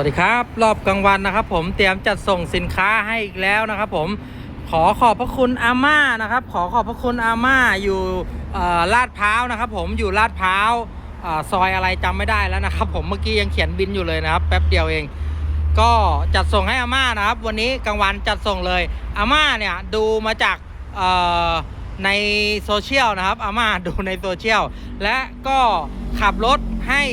สวัสดีครับ รอบกลางวันนะครับ ผมเตรียมจัดส่งสินค้าให้อีกแล้วนะครับผมขอขอบพระคุณอาม่านะครับ ขอขอบพระคุณอาม่าอยู่ลาดพร้าวนะครับ ผมอยู่ลาดพร้าวอซอยอะไรจำไม่ได้แล้วนะครับ ผมเมื่อกี้ยังเขียนบินอยู่เลยนะครับ แป๊บเดียวเอง ก็จัดส่งให้อาม่านะครับ วันนี้กลางวันจัดส่งเลยอาม่าเนี่ยดูมาจากในโซเชียลนะครับอาม่าดูในโซเชียลและก็ขับรถให้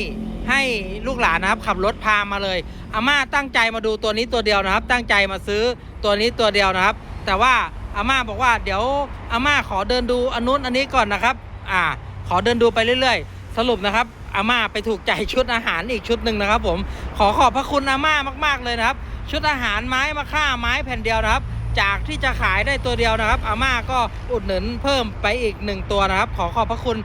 ให้ลูกหลานนะครับขับรถพามาเลยอาม่าตั้งใจมาดูตัวนี้ตัวเดียวนะครับ ตั้งใจมาซื้อตัวนี้ตัวเดียวนะครับ แต่ว่าอาม่าบอกว่าเดี๋ยวอาม่าขอเดินดูอันนู้นอันนี้ก่อนนะครับ อ่า ขอเดินดูไปเรื่อย ๆ สรุปนะครับอาม่าไปถูกใจชุดอาหารอีกชุดหนึ่งนะครับ ผมขอขอบพระคุณอาม่ามากๆเลยนะครับ ชุดอาหารไม้มะค่าไม้แผ่นเดียวนะครับ จากที่จะขายได้ตัวเดียวนะครับ อาม่าก็อุดหนุนเพิ่มไปอีกหนึ่งตัวนะครับ ขอขอบพระคุณ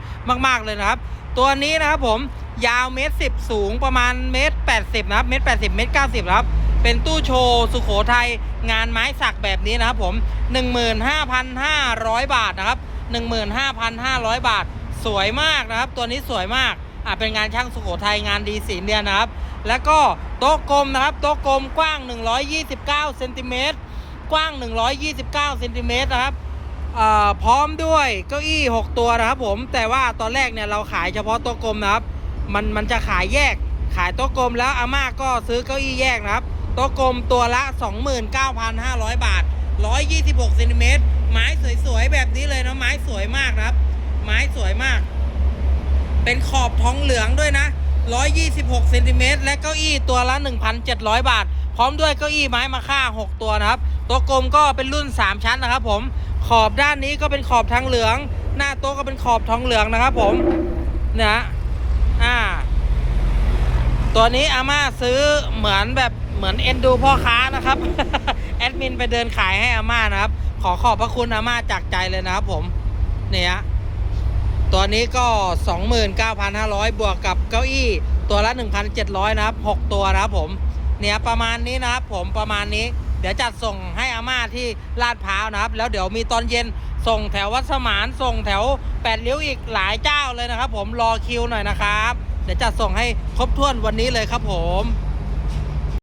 มากๆเลยนะครับ ตัวนี้นะครับผม ยาวเมตรสิบสูงประมาณเมตรแปดสิบนะครับเมตรแปดสิบเมตรเก้าสิบครับ เป็นตู้โชว์สุโขทัยงานไม้สักแบบนี้นะครับผม15,500บาทนะครับ15,500บาท สวยมากนะครับ ตัวนี้สวยมากอ่าเป็นงานช่างสุโขทัยงานดีสีเนียนนะครับ แล้วก็โต๊ะกลมนะครับโต๊ะกลมกว้าง 129เซนติเมตรกว้าง 129เซนติเมตรนะครับพร้อมด้วยเก้าอี้ 6 ตัวนะครับผมแต่ว่าตอนแรกเนี่ยเราขายเฉพาะโต๊ะกลมนะครับ มันมันจะขายแยก ขายโต๊ะกลมแล้วอาม่าก็ซื้อเก้าอี้แยกนะครับ โต๊ะกลมตัวละ 29,500 บาท 126เซนติเมตรไม้สวยๆแบบนี้เลยนะไม้สวยมากนะครับ ไม้สวยมาก เป็นขอบทองเหลืองด้วยนะ 126เซนติเมตรและเก้าอี้ตัวละ 1,700 บาท พร้อมด้วยเก้าอี้ไม้มาค่า 6 ตัวนะครับ โตัวกลมก็เป็นรุ่น 3 ชั้นนะครับ ผมขอบด้านนี้ก็เป็นขอบทองเหลือง หน้าโต๊ะก็เป็นขอบทองเหลืองนะครับ ผมเนี่ยฮะ อ่า ตัวนี้อาม่าซื้อเหมือนแบบเหมือนเอ็นดูพ่อค้านะครับ แอดมินไปเดินขายให้อาม่านะครับ ขอขอบพระคุณอาม่าจากใจเลยนะครับผม เนี่ยตัวนี้ก็ 29,500 บวกกับเก้าอี้ตัวละ 1,700 นะครับ 6 ตัวนะครับผม เนี่ยประมาณนี้นะครับผมประมาณนี้ เดี๋ยวจัดส่งให้อาม่าที่ลาดพร้าวนะครับ แล้วเดี๋ยวมีตอนเย็น ส่งแถววัดสมานส่งแถวแปดเลี้ยวอีกหลายเจ้าเลยนะครับ ผมรอคิวหน่อยนะครับ เดี๋ยวจัดส่งให้ครบถ้วนวันนี้เลยครับผม